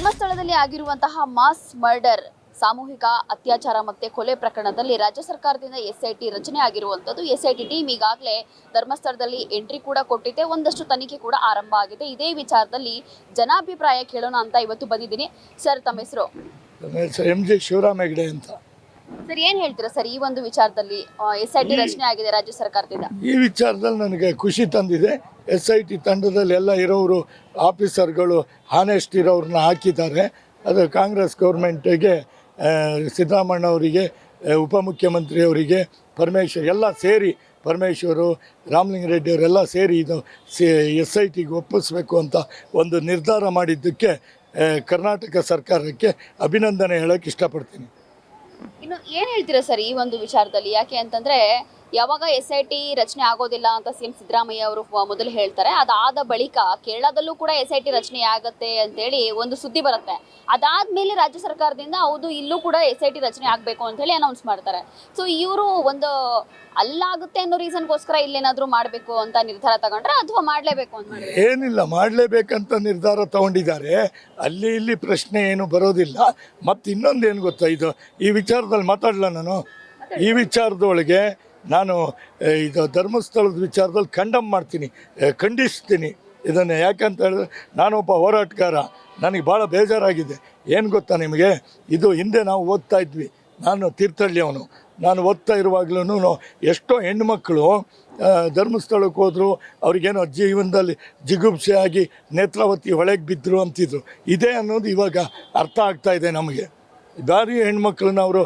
ಧರ್ಮಸ್ಥಳದಲ್ಲಿ ಆಗಿರುವಂತಹ mass murder, ಸಾಮೂಹಿಕ ಅತ್ಯಾಚಾರ ಮತ್ತೆ ಕೊಲೆ ಪ್ರಕರಣದಲ್ಲಿ ರಾಜ್ಯ ಸರ್ಕಾರದಿಂದ ಎಸ್ಐಟಿ ರಚನೆ ಆಗಿರುವಂತದ್ದು ಎಸ್ಐಟಿ ಟೀಮ್ ಈಗಾಗಲೇ ಧರ್ಮಸ್ಥಳದಲ್ಲಿ ಎಂಟ್ರಿ ಕೂಡ ಕೊಟ್ಟಿದೆ. ಒಂದಷ್ಟು ತನಿಖೆ ಕೂಡ ಆರಂಭ ಆಗಿದೆ. ಇದೇ ವಿಚಾರದಲ್ಲಿ ಜನಾಭಿಪ್ರಾಯ ಕೇಳೋಣ ಅಂತ ಇವತ್ತು ಬಂದಿದ್ದೀನಿ. ಸರ್, ತಮ್ಮ ಹೆಸರು? ಎಂ ಜಿ ಅಂತ. ಸರ್ ಏನ್ ಹೇಳ್ತೀರಾ ಸರ್ ಈ ಒಂದು ವಿಚಾರದಲ್ಲಿ? ಎಸ್ಐಟಿ ರಚನೆ ಆಗಿದೆ ರಾಜ್ಯ ಸರ್ಕಾರದಿಂದ. ಈ ವಿಚಾರದಲ್ಲಿ ನನಗೆ ಖುಷಿ ತಂದಿದೆ. ಎಸ್ ಐ ಟಿ ತಂಡದಲ್ಲಿ ಎಲ್ಲ ಇರೋರು ಆಫೀಸರ್ಗಳು ಹಾನೆಸ್ಟ್ ಇರೋರನ್ನ ಹಾಕಿದ್ದಾರೆ. ಅದು ಕಾಂಗ್ರೆಸ್ ಗೌರ್ಮೆಂಟಿಗೆ ಸಿದ್ದರಾಮಣ್ಣ ಅವರಿಗೆ ಉಪಮುಖ್ಯಮಂತ್ರಿ ಅವರಿಗೆ ಪರಮೇಶ್ವರ್ ಎಲ್ಲ ಸೇರಿ ಪರಮೇಶ್ವರು ರಾಮಲಿಂಗ ರೆಡ್ಡಿ ಅವರೆಲ್ಲ ಸೇರಿ ಇದು ಸಿ ಎಸ್ ಐ ಟಿಗೆ ಒಪ್ಪಿಸ್ಬೇಕು ಅಂತ ಒಂದು ನಿರ್ಧಾರ ಮಾಡಿದ್ದಕ್ಕೆ ಕರ್ನಾಟಕ ಸರ್ಕಾರಕ್ಕೆ ಅಭಿನಂದನೆ ಹೇಳೋಕ್ಕೆ ಇಷ್ಟಪಡ್ತೀನಿ. ಇನ್ನು ಏನ್ ಹೇಳ್ತೀರಾ ಸರ್ ಈ ಒಂದು ವಿಚಾರದಲ್ಲಿ? ಯಾಕೆ ಅಂತಂದ್ರೆ ಯಾವಾಗ ಎಸ್ ಐ ಟಿ ರಚನೆ ಆಗೋದಿಲ್ಲ ಅಂತ ಸಿಎಂ ಸಿದ್ದರಾಮಯ್ಯ ಅವರು ಮೊದಲು ಹೇಳ್ತಾರೆ. ಅದಾದ ಬಳಿಕ ಕೇರಳದಲ್ಲೂ ಕೂಡ ಎಸ್ ಐ ಟಿ ರಚನೆ ಆಗುತ್ತೆ ಅಂತೇಳಿ ಒಂದು ಸುದ್ದಿ ಬರುತ್ತೆ. ಅದಾದ್ಮೇಲೆ ರಾಜ್ಯ ಸರ್ಕಾರದಿಂದ ಹೌದು ಇಲ್ಲೂ ಕೂಡ ಎಸ್ ಐ ಟಿ ರಚನೆ ಆಗಬೇಕು ಅಂತ ಹೇಳಿ ಅನೌನ್ಸ್ ಮಾಡ್ತಾರೆ. ಸೊ ಇವರು ಒಂದು ಅಲ್ಲಾಗುತ್ತೆ ಅನ್ನೋ ರೀಸನ್ಗೋಸ್ಕರ ಇಲ್ಲೇನಾದರೂ ಮಾಡಬೇಕು ಅಂತ ನಿರ್ಧಾರ ತಗೊಂಡ್ರೆ ಅಥವಾ ಮಾಡಲೇಬೇಕು ಅಂತ ಏನಿಲ್ಲ ಮಾಡಲೇಬೇಕಂತ ನಿರ್ಧಾರ ತಗೊಂಡಿದ್ದಾರೆ. ಅಲ್ಲಿ ಇಲ್ಲಿ ಪ್ರಶ್ನೆ ಏನು ಬರೋದಿಲ್ಲ. ಮತ್ತು ಇನ್ನೊಂದು ಏನು ಗೊತ್ತಾ ಇದು? ಈ ವಿಚಾರದಲ್ಲಿ ಮಾತಾಡಲ್ಲ ನಾನು? ಈ ವಿಚಾರದೊಳಗೆ ನಾನು ಇದು ಧರ್ಮಸ್ಥಳದ ವಿಚಾರದಲ್ಲಿ ಕಂಡಮ್ ಮಾಡ್ತೀನಿ ಖಂಡಿಸ್ತೀನಿ ಇದನ್ನು. ಯಾಕಂತ ಹೇಳಿದ್ರೆ ನಾನೊಬ್ಬ ಹೋರಾಟಗಾರ ನನಗೆ ಭಾಳ ಬೇಜಾರಾಗಿದೆ. ಏನು ಗೊತ್ತಾ ನಿಮಗೆ? ಇದು ಹಿಂದೆ ನಾವು ಓದ್ತಾ ಇದ್ವಿ. ನಾನು ತೀರ್ಥಹಳ್ಳಿಯವನು ನಾನು ಓದ್ತಾ ಇರುವಾಗಲೂ ಎಷ್ಟೋ ಹೆಣ್ಣುಮಕ್ಕಳು ಆ, ಧರ್ಮಸ್ಥಳಕ್ಕೆ ಹೋದರು ಅವ್ರಿಗೇನೋ ಜೀವನದಲ್ಲಿ ಜಿಗುಪ್ಸೆ ಆಗಿ ನೇತ್ರಾವತಿ ಹೊಳೆಗೆ ಬಿದ್ದರು ಅಂತಿದ್ರು. ಇದೇ ಅನ್ನೋದು ಇವಾಗ ಅರ್ಥ ಆಗ್ತಾ ಇದೆ ನಮಗೆ. ದಾರಿ ಹೆಣ್ಮಕ್ಳನ್ನ ಅವರು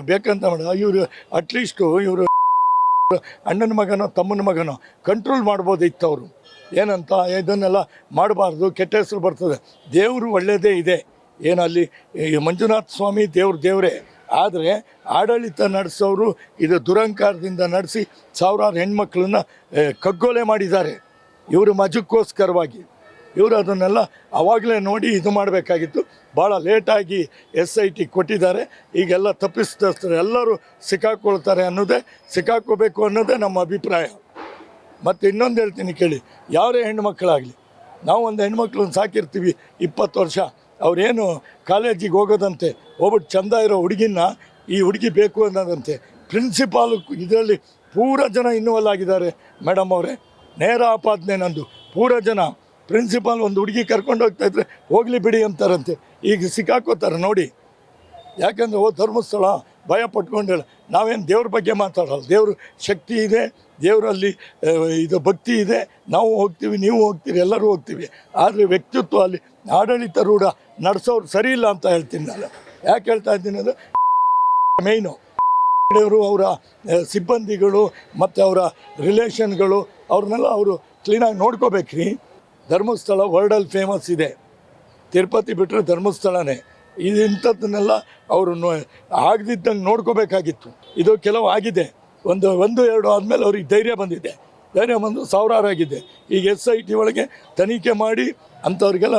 ಬೇಕಂತ ಮಾಡ ಇವರು ಅಟ್ಲೀಸ್ಟು ಇವರು ಅಣ್ಣನ ಮಗನೋ, ತಮ್ಮನ ಮಗನೋ ಕಂಟ್ರೋಲ್ ಮಾಡ್ಬೋದಿತ್ತು ಅವರು ಏನಂತ, ಇದನ್ನೆಲ್ಲ ಮಾಡಬಾರ್ದು, ಕೆಟ್ಟ ಹೆಸರು ಬರ್ತದೆ. ದೇವರು ಒಳ್ಳೆಯದೇ ಇದೆ. ಏನಲ್ಲಿ ಮಂಜುನಾಥ ಸ್ವಾಮಿ ದೇವ್ರು ದೇವರೇ. ಆದರೆ, ಆಡಳಿತ ನಡೆಸೋರು ಇದು ದುರಂಕಾರದಿಂದ ನಡೆಸಿ ಸಾವಿರಾರು ಹೆಣ್ಮಕ್ಳನ್ನ ಕಗ್ಗೊಲೆ ಮಾಡಿದ್ದಾರೆ. ಇವರು ಮಜಕ್ಕೋಸ್ಕರವಾಗಿ. ಇವರು ಅದನ್ನೆಲ್ಲ ಅವಾಗಲೇ ನೋಡಿ ಇದು ಮಾಡಬೇಕಾಗಿತ್ತು. ಭಾಳ ಲೇಟಾಗಿ ಎಸ್ ಐ ಟಿ ಕೊಟ್ಟಿದ್ದಾರೆ. ಈಗೆಲ್ಲ ತಪ್ಪಿಸ್ತಾರೆ ಎಲ್ಲರೂ ಸಿಕ್ಕಾಕೊಳ್ತಾರೆ ಅನ್ನೋದೇ, ಸಿಕ್ಕಾಕೋಬೇಕು ಅನ್ನೋದೇ ನಮ್ಮ ಅಭಿಪ್ರಾಯ. ಮತ್ತು ಇನ್ನೊಂದು ಹೇಳ್ತೀನಿ ಕೇಳಿ, ಯಾರೇ ಹೆಣ್ಮಕ್ಳಾಗಲಿ, ನಾವು ಒಂದು ಹೆಣ್ಮಕ್ಳನ್ನ ಸಾಕಿರ್ತೀವಿ ಇಪ್ಪತ್ತು ವರ್ಷ, ಅವರೇನು ಕಾಲೇಜಿಗೆ ಹೋಗೋದಂತೆ ಹೋಗ್ಬಿಟ್ಟು ಚಂದ ಇರೋ ಹುಡುಗಿನ ಈ ಹುಡುಗಿ ಬೇಕು ಅನ್ನೋದಂತೆ ಪ್ರಿನ್ಸಿಪಾಲು ಇದರಲ್ಲಿ ಪೂರ ಜನ ಇನ್ವಾಲ್ವ್ ಆಗಿದ್ದಾರೆ. ಮೇಡಮ್ ಅವರೇ, ನೇರ ಆಪಾದನೆ ನಂದು, ಪೂರ ಜನ. ಪ್ರಿನ್ಸಿಪಾಲ್ ಒಂದು ಹುಡುಗಿ ಕರ್ಕೊಂಡು ಹೋಗ್ತಾ ಇದ್ರೆ, ಹೋಗ್ಲಿ ಬಿಡಿ ಅಂತಾರಂತೆ. ಈಗ ಸಿಕ್ಕಾಕೋತಾರೆ ನೋಡಿ. ಯಾಕಂದರೆ, ಓ ಧರ್ಮಸ್ಥಳ, ಭಯ ಪಟ್ಕೊಂಡೇಳ ನಾವೇನು ದೇವ್ರ ಬಗ್ಗೆ ಮಾತಾಡಲ್ಲ. ದೇವ್ರ ಶಕ್ತಿ ಇದೆ, ದೇವರಲ್ಲಿ ಇದು ಭಕ್ತಿ ಇದೆ. ನಾವು ಹೋಗ್ತೀವಿ, ನೀವು ಹೋಗ್ತೀರಿ, ಎಲ್ಲರೂ ಹೋಗ್ತೀವಿ. ಆದರೆ ವ್ಯಕ್ತಿತ್ವ ಅಲ್ಲಿ ಆಡಳಿತ ರೂಢ ನಡೆಸೋರು ಸರಿ ಇಲ್ಲ ಅಂತ ಹೇಳ್ತೀನಿ ನಾನು. ಯಾಕೆ ಹೇಳ್ತಾ ಇದ್ದೀನಿ ಅಂದರೆ, ಮೇಯ್ನು. ಅವರು ಅವರ ಸಿಬ್ಬಂದಿಗಳು, ಮತ್ತು ಅವರ ರಿಲೇಷನ್ಗಳು ಅವ್ರನ್ನೆಲ್ಲ ಅವರು ಕ್ಲೀನಾಗಿ ನೋಡ್ಕೋಬೇಕ್ರಿ. ಧರ್ಮಸ್ಥಳ ವರ್ಲ್ಡಲ್ಲಿ ಫೇಮಸ್ ಇದೆ. ತಿರುಪತಿ ಬಿಟ್ಟರೆ ಧರ್ಮಸ್ಥಳನೇ. ಇದು ಇಂಥದ್ದನ್ನೆಲ್ಲ ಅವರು ಆಗದಿದ್ದಂಗೆ ನೋಡ್ಕೋಬೇಕಾಗಿತ್ತು. ಇದು ಕೆಲವು ಆಗಿದೆ. ಒಂದು ಒಂದು, ಎರಡು ಆದಮೇಲೆ ಅವ್ರಿಗೆ ಧೈರ್ಯ ಬಂದಿದೆ. ಧೈರ್ಯ ಬಂದು ಸಾವಿರಾರು ಆಗಿದೆ. ಈಗ ಎಸ್ ಐ ಟಿ ಒಳಗೆ ತನಿಖೆ ಮಾಡಿ ಅಂಥವ್ರಿಗೆಲ್ಲ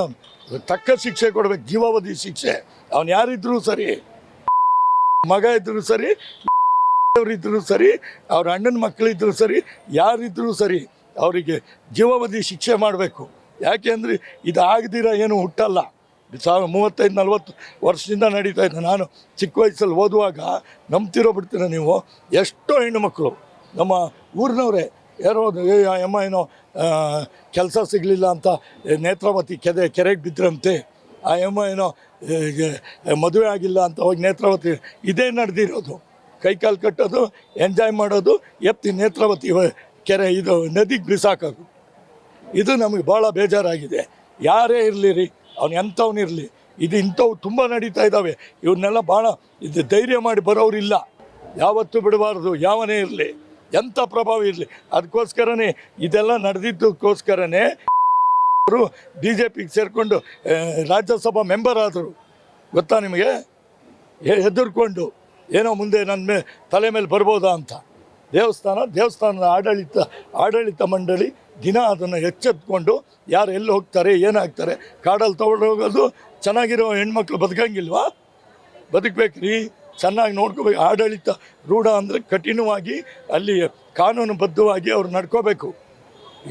ತಕ್ಕ ಶಿಕ್ಷೆ ಕೊಡಬೇಕು, ಜೀವಾವಧಿ ಶಿಕ್ಷೆ. ಅವನು ಯಾರಿದ್ರೂ ಸರಿ, ಮಗ ಇದ್ದರೂ ಸರಿ ಅವರಿದ್ರೂ ಸರಿ, ಅವ್ರ ಅಣ್ಣನ ಮಕ್ಕಳಿದ್ರು ಸರಿ, ಯಾರಿದ್ರೂ ಸರಿ, ಅವರಿಗೆ ಜೀವಾವಧಿ ಶಿಕ್ಷೆ ಮಾಡಬೇಕು. ಯಾಕೆ ಅಂದರೆ ಇದು ಆಗದಿರ ಏನು ಹುಟ್ಟಲ್ಲ. ಸಾವಿರ ಮೂವತ್ತೈದು ನಲ್ವತ್ತು ವರ್ಷದಿಂದ ನಡೀತಾ ಇದ್ದೆ ನಾನು ಚಿಕ್ಕ ವಯಸ್ಸಲ್ಲಿ ಓದುವಾಗ ನಂಬ್ತಿರೋ ಬಿಡ್ತೀರ ನೀವು? ಎಷ್ಟೋ ಹೆಣ್ಣುಮಕ್ಕಳು ನಮ್ಮ ಊರಿನವರೇ, ಯಾರೋ ಅಮ್ಮ ಏನೋ ಕೆಲಸ ಸಿಗಲಿಲ್ಲ ಅಂತ ನೇತ್ರಾವತಿ ಕೆದೆ ಕೆರೆಗೆ ಬಿದ್ದರಂತೆ ಆ ಅಮ್ಮ ಏನೋ ಮದುವೆ ಆಗಿಲ್ಲ ಅಂತ ಹೋಗಿ ನೇತ್ರಾವತಿ, ಇದೇ ನಡೆದಿರೋದು. ಕೈಕಾಲು ಕಟ್ಟೋದು, ಎಂಜಾಯ್ ಮಾಡೋದು, ಎತ್ತಿ ನೇತ್ರಾವತಿ ಕೆರೆ ಇದು, ನದಿಗೆ ಬಿಸಾಕೋದು. ಇದು ನಮಗೆ ಭಾಳ ಬೇಜಾರಾಗಿದೆ. ಯಾರೇ ಇರಲಿ ರೀ ಅವ್ನು ಎಂಥವ್ನಿರಲಿ ಇದು ಇಂಥವು ತುಂಬ ನಡೀತಾ ಇದ್ದಾವೆ ಇವನ್ನೆಲ್ಲ ಭಾಳ ಇದು ಧೈರ್ಯ ಮಾಡಿ ಬರೋರಿಲ್ಲ ಯಾವತ್ತೂ ಬಿಡಬಾರ್ದು, ಯಾವನೇ ಇರಲಿ, ಎಂಥ ಪ್ರಭಾವ ಇರಲಿ. ಅದಕ್ಕೋಸ್ಕರನೇ ಇದೆಲ್ಲ ನಡೆದಿದ್ದಕ್ಕೋಸ್ಕರನೇ ಅವರು ಬಿ ಜೆ ಪಿಗೆ ಸೇರಿಕೊಂಡು ರಾಜ್ಯಸಭಾ ಮೆಂಬರ್ ಆದರು. ಗೊತ್ತಾ ನಿಮಗೆ? ಹೆದರ್ಕೊಂಡು, ಏನೋ ಮುಂದೆ ನನ್ನ ಮೇ, ತಲೆ ಮೇಲೆ ಬರ್ಬೋದಾ ಅಂತ. ದೇವಸ್ಥಾನ, ದೇವಸ್ಥಾನದ ಆಡಳಿತ ಆಡಳಿತ ಮಂಡಳಿ ದಿನ ಅದನ್ನು ಎಚ್ಚೆತ್ಕೊಂಡು ಯಾರು ಎಲ್ಲಿ ಹೋಗ್ತಾರೆ, ಏನಾಗ್ತಾರೆ, ಕಾಡಲ್ಲಿ ತೊಗೊಂಡು ಹೋಗೋದು ಚೆನ್ನಾಗಿರೋ ಹೆಣ್ಮಕ್ಳು ಬದುಕಂಗಿಲ್ವಾ? ಬದುಕಬೇಕ್ರಿ, ಚೆನ್ನಾಗಿ ನೋಡ್ಕೋಬೇಕು. ಆಡಳಿತ, ರೂಢ ಅಂದರೆ ಕಠಿಣವಾಗಿ ಅಲ್ಲಿ ಕಾನೂನುಬದ್ಧವಾಗಿ ಅವ್ರು ನಡ್ಕೋಬೇಕು.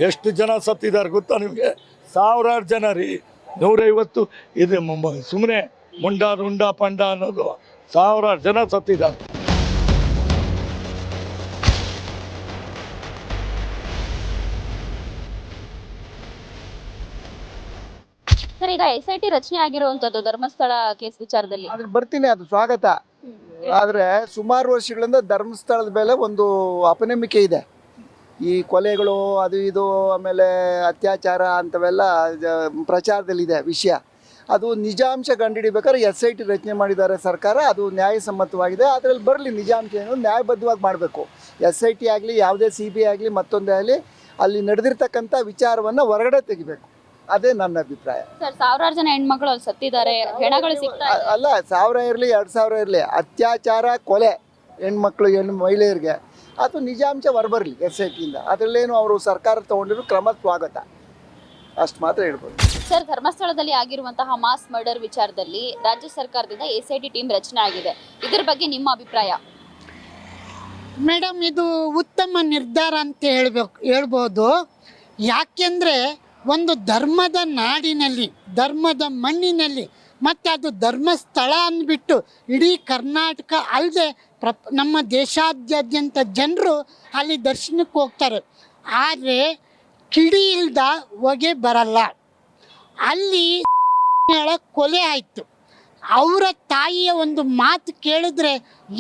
ಎಷ್ಟು ಜನ ಸತ್ತಿದ್ದಾರೆ ಗೊತ್ತಾ ನಿಮಗೆ? ಸಾವಿರಾರು ಜನ ರೀ. ನೂರೈವತ್ತು, ಇದು ಸುಮ್ಮನೆ ಮುಂಡ, ರುಂಡ, ಪಂಡ ಅನ್ನೋದು ಸಾವಿರಾರು ಜನ ಸತ್ತಿದ್ದಾರೆ. ಸರ್ ಈಗ ಎಸ್ ಐ ಟಿ ರಚನೆ ಆಗಿರುವಂತದ್ದು ಧರ್ಮಸ್ಥಳ ಕೇಸ್ ವಿಚಾರದಲ್ಲಿ. ಅದ್ರ ಬರ್ತೀನಿ ಅದು ಸ್ವಾಗತ. ಆದರೆ ಸುಮಾರು ವರ್ಷಗಳಿಂದ ಧರ್ಮಸ್ಥಳದ ಮೇಲೆ ಒಂದು ಅಪನಂಬಿಕೆ ಇದೆ. ಈ ಕೊಲೆಗಳು ಅದು ಇದು ಆಮೇಲೆ ಅತ್ಯಾಚಾರ ಅಂಥವೆಲ್ಲ ಪ್ರಚಾರದಲ್ಲಿದೆ ವಿಷಯ. ಅದು ನಿಜಾಂಶ ಕಂಡುಹಿಡಿಬೇಕಾದ್ರೆ ಎಸ್ ಐ ಟಿ ರಚನೆ ಮಾಡಿದ್ದಾರೆ ಸರ್ಕಾರ ಅದು ನ್ಯಾಯಸಮ್ಮತವಾಗಿದೆ. ಅದರಲ್ಲಿ ಬರಲಿ ನಿಜಾಂಶ ಏನು ನ್ಯಾಯಬದ್ಧವಾಗಿ ಮಾಡಬೇಕು. ಎಸ್ ಐ ಟಿ ಆಗಲಿ ಯಾವುದೇ ಸಿ ಬಿ ಆಗಲಿ ಮತ್ತೊಂದೇ ಆಗಲಿ ಅಲ್ಲಿ ನಡೆದಿರ್ತಕ್ಕಂಥ ವಿಚಾರವನ್ನು ಹೊರಗಡೆ ತೆಗಿಬೇಕು. ಅದೇ ನನ್ನ ಅಭಿಪ್ರಾಯ. ಸರ್ ಸಾವಿರಾರು ಜನ ಹೆಣ್ಮಕ್ಳು ಅಲ್ಲಿ ಸತ್ತಿದ್ದಾರೆ ಹೆಣಗಳು ಸಿಗ್ತಾ ಅ- ಅಲ್ಲ ಸಾವಿರ ಇರಲಿ ಎರಡು ಸಾವಿರ ಇರಲಿ ಅತ್ಯಾಚಾರ ಕೊಲೆ ಹೆಣ್ಮಕ್ಳು ಹೆಣ್ಣು ಮಹಿಳೆಯರಿಗೆ. ಅದು ನಿಜಾಂಶ ಹೊರಬರ್ಲಿ ಎಸ್ ಐ ಟಿಯಿಂದ ಅದರಲ್ಲೇನು ಅವರು ಸರ್ಕಾರ ತಗೊಂಡಿರೋ ಕ್ರಮ ಸ್ವಾಗತ. ಅಷ್ಟು ಮಾತ್ರ ಹೇಳ್ಬೋದು. ಸರ್ ಧರ್ಮಸ್ಥಳದಲ್ಲಿ ಆಗಿರುವಂತಹ ಮಾಸ್ ಮರ್ಡರ್ ವಿಚಾರದಲ್ಲಿ ರಾಜ್ಯ ಸರ್ಕಾರದಿಂದ ಎಸ್ ಐ ಟಿ ಟೀಮ್ ರಚನೆ ಆಗಿದೆ. ಇದ್ರ ಬಗ್ಗೆ ನಿಮ್ಮ ಅಭಿಪ್ರಾಯ? ಮೇಡಮ್ ಇದು ಉತ್ತಮ ನಿರ್ಧಾರ ಅಂತ ಹೇಳ್ಬೇಕು ಹೇಳ್ಬೋದು. ಯಾಕೆಂದರೆ ಒಂದು ಧರ್ಮದ ನಾಡಿನಲ್ಲಿ, ಧರ್ಮದ ಮಣ್ಣಿನಲ್ಲಿ, ಮತ್ತು ಅದು ಧರ್ಮಸ್ಥಳ ಅಂದ್ಬಿಟ್ಟು ಇಡೀ ಕರ್ನಾಟಕ ಅಲ್ಲದೆ ಪ್ರ ನಮ್ಮ ದೇಶಾದ್ಯಂತ ಜನರು ಅಲ್ಲಿ ದರ್ಶನಕ್ಕೆ ಹೋಗ್ತಾರೆ. ಆದರೆ ಕಿಡಿ ಇಲ್ದ ಹೊಗೆ ಬರಲ್ಲ. ಅಲ್ಲಿ ಕೊಲೆ ಆಯಿತು. ಅವರ ತಾಯಿಯ ಒಂದು ಮಾತು ಕೇಳಿದ್ರೆ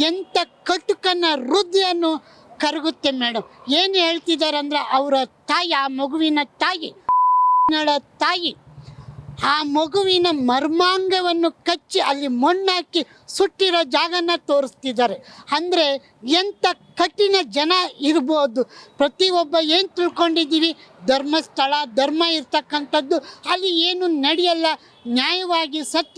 ಎಂಥ ಕಟುಕನ ಹೃದಯನು ಕರಗುತ್ತೆ ಮೇಡಮ್ ಏನು ಹೇಳ್ತಿದ್ದಾರೆ ಅಂದರೆ ಅವರ ತಾಯಿ, ಆ ಮಗುವಿನ ತಾಯಿ ತಾಯಿ, ಆ ಮಗುವಿನ ಮರ್ಮಾಂಗವನ್ನು ಕಚ್ಚಿ ಅಲ್ಲಿ ಮಣ್ಣಾಕಿ ಸುಟ್ಟಿರೋ ಜಾಗನ ತೋರಿಸ್ತಿದ್ದಾರೆ. ಅಂದರೆ ಎಂಥ ಕಠಿಣ ಜನ ಇರ್ಬೋದು. ಪ್ರತಿಯೊಬ್ಬ ಏನು ತಿಳ್ಕೊಂಡಿದ್ದೀವಿ? ಧರ್ಮಸ್ಥಳ, ಧರ್ಮ ಇರ್ತಕ್ಕಂಥದ್ದು. ಅಲ್ಲಿ ಏನು ನಡೆಯಲ್ಲ. ನ್ಯಾಯವಾಗಿ ಸತ್ಯ